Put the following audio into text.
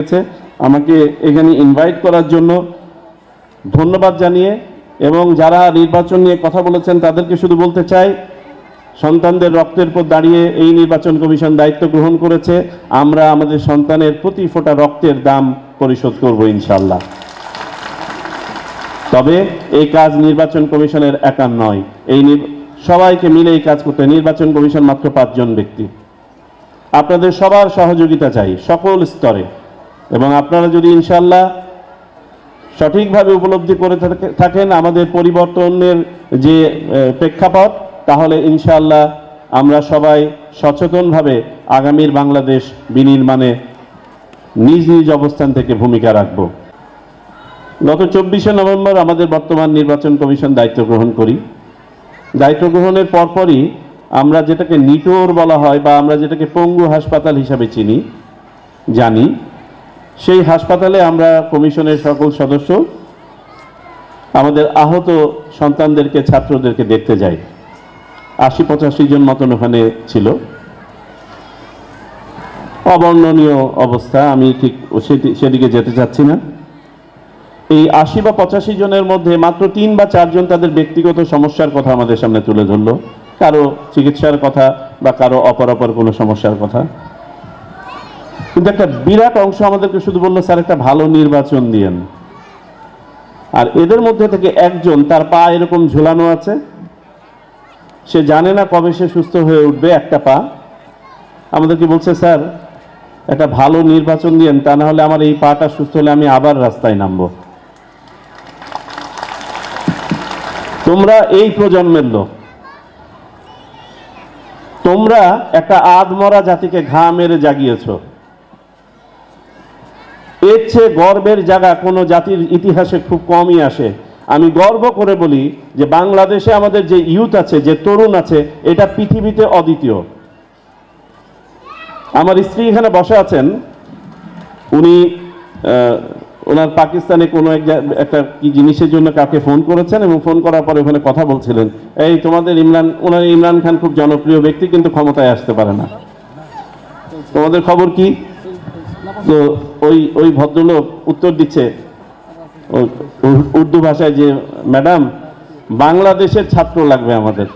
হয়েছে। আমাকে এখানে ইনভাইট করার জন্য ধন্যবাদ জানিয়ে এবং যারা নির্বাচন নিয়ে কথা বলেছেন, তাদেরকে শুধু বলতে চাই, সন্তানদের রক্তের উপর দাঁড়িয়ে এই নির্বাচন কমিশন দায়িত্ব গ্রহণ করেছে। আমরা আমাদের সন্তানের প্রতি ফোঁটা রক্তের দাম পরিশোধ করব ইনশাল্লাহ তবে এই কাজ নির্বাচন কমিশনের একার নয়। এই সবাইকে মিলে এই কাজ করতে নির্বাচন কমিশন মাত্র পাঁচজন ব্যক্তি। আপনাদের সবার সহযোগিতা চাই সকল স্তরে। এবং আপনারা যদি ইনশাল্লাহ সঠিকভাবে উপলব্ধি করে থাকেন আমাদের পরিবর্তনের যে প্রেক্ষাপট, তাহলে ইনশাল্লাহ আমরা সবাই সচেতনভাবে আগামীর বাংলাদেশ বিনির্মাণে নিজ নিজ অবস্থান থেকে ভূমিকা রাখব। গত চব্বিশে নভেম্বর আমাদের বর্তমান নির্বাচন কমিশন দায়িত্ব গ্রহণ করি। দায়িত্ব গ্রহণের পরপরই আমরা যেটাকে নিটোর বলা হয় বা আমরা যেটাকে পঙ্গু হাসপাতাল হিসাবে চিনি, জানি সেই হাসপাতালে আমরা কমিশনের সকল সদস্য, আমাদের আহত সন্তানদেরকে, ছাত্রদেরকে দেখতে যাই। আশি পঁচাশি জন মতন ওখানে ছিল। অবর্ণনীয় অবস্থা, আমি ঠিক সেদিকে যেতে চাচ্ছি না। এই আশি বা পঁচাশি জনের মধ্যে মাত্র তিন বা চারজন তাদের ব্যক্তিগত সমস্যার কথা আমাদের সামনে তুলে ধরলো। কারও চিকিৎসার কথা বা কারও অপর অপর কোনো সমস্যার কথা। কিন্তু একটা বিরাট অংশ আমাদেরকে শুধু বলল, স্যার, একটা ভালো নির্বাচন দিয়েন। আর এদের মধ্যে থেকে একজন, তার পা এরকম ঝুলানো আছে, সে জানে না কবে সে সুস্থ হয়ে উঠবে, একটা পা। আমাদেরকে বলছে, স্যার, একটা ভালো নির্বাচন দিয়েন, তা না হলে আমার এই পাটা সুস্থ হলে আমি আবার রাস্তায় নামবো। তোমরা এই প্রজন্মের লোক। তোমরা একটা আদমরা জাতিকে ঘা মেরে জাগিয়েছ। এর চেয়ে গর্বের জায়গা কোনো জাতির ইতিহাসে খুব কমই আসে। আমি গর্ব করে বলি যে বাংলাদেশে আমাদের যে ইউথ আছে, যে তরুণ আছে, এটা পৃথিবীতে অদ্বিতীয়। আমার স্ত্রী এখানে বসে আছেন। উনি ওনার পাকিস্তানে কোনো এক একটা কি জিনিসের জন্য কাউকে ফোন করেছেন এবং ফোন করার পরে ওখানে কথা বলছিলেন। এই তোমাদের ইমরান, ওনার ইমরান খান খুব জনপ্রিয় ব্যক্তি, কিন্তু ক্ষমতায় আসতে পারে না। তোমাদের খবর কি? তো ওই ওই ভদ্রলোক উত্তর দিচ্ছে উর্দু ভাষায় যে ম্যাডাম বাংলাদেশের ছাত্র লাগবে আমাদের।